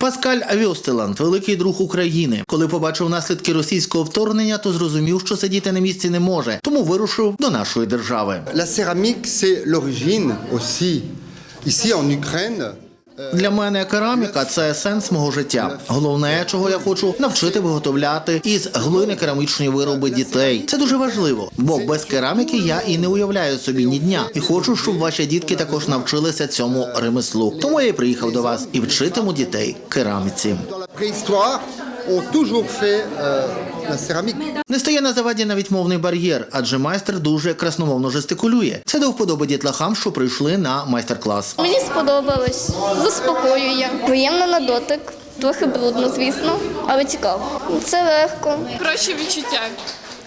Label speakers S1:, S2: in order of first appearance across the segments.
S1: Паскаль Авьостеланд, великий друг України. Коли побачив наслідки російського вторгнення, то зрозумів, що сидіти на місці не може, тому вирушив до нашої держави.
S2: La céramique, c'est l'origine aussi. Ici en Ukraine,
S1: Для мене кераміка це сенс мого життя. Головне, чого я хочу, навчити виготовляти із глини керамічні вироби дітей. Це дуже важливо, бо без кераміки я і не уявляю собі ні дня. І хочу, щоб ваші дітки також навчилися цьому ремеслу. Тому я і приїхав до вас і вчитиму дітей кераміці.
S2: Céramique.
S1: Не стає на заваді навіть мовний бар'єр, адже майстер дуже красномовно жестикулює. Це до вподоби дітлахам, що прийшли на майстер-клас.
S3: Мені сподобалось, заспокоює. Приємно на дотик. Трохи брудно, звісно, але цікаво. Це легко.
S4: Краще відчуття.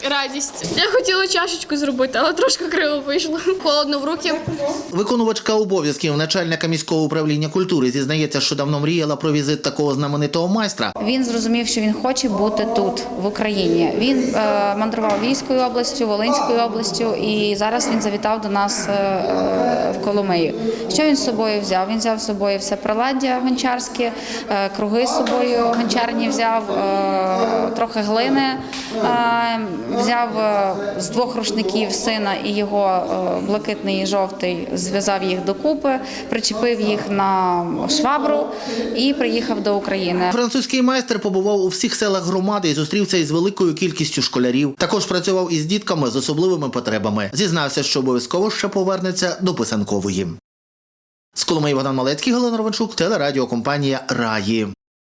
S4: Радість. Я хотіла чашечку зробити, але трошки криво вийшло. Холодно в руки.
S1: Виконувачка обов'язків начальника міського управління культури зізнається, що давно мріяла про візит такого знаменитого майстра.
S5: Він зрозумів, що він хоче бути тут, в Україні. Він е, мандрував Львівською областю, Волинською областю, і зараз він завітав до нас е, е, в Коломию. Що він з собою взяв? Він взяв з собою все приладдя гончарське, е, круги з собою гончарні взяв, е, трохи глини. Е, взяв е, з двох рушників сина і його е, блакитний і жовтий, зв'язав їх докупи, причепив їх на швабру і приїхав до України.
S1: Французький майстер побував у всіх селах громади і зустрівся із великою кількістю школярів. Також працював із дітками з особливими потребами. Зізнався, що обов'язково ще повернеться до писанкової. З Коломиї Богдан Малецький, Галина Ровенчук, телерадіокомпанія Раї.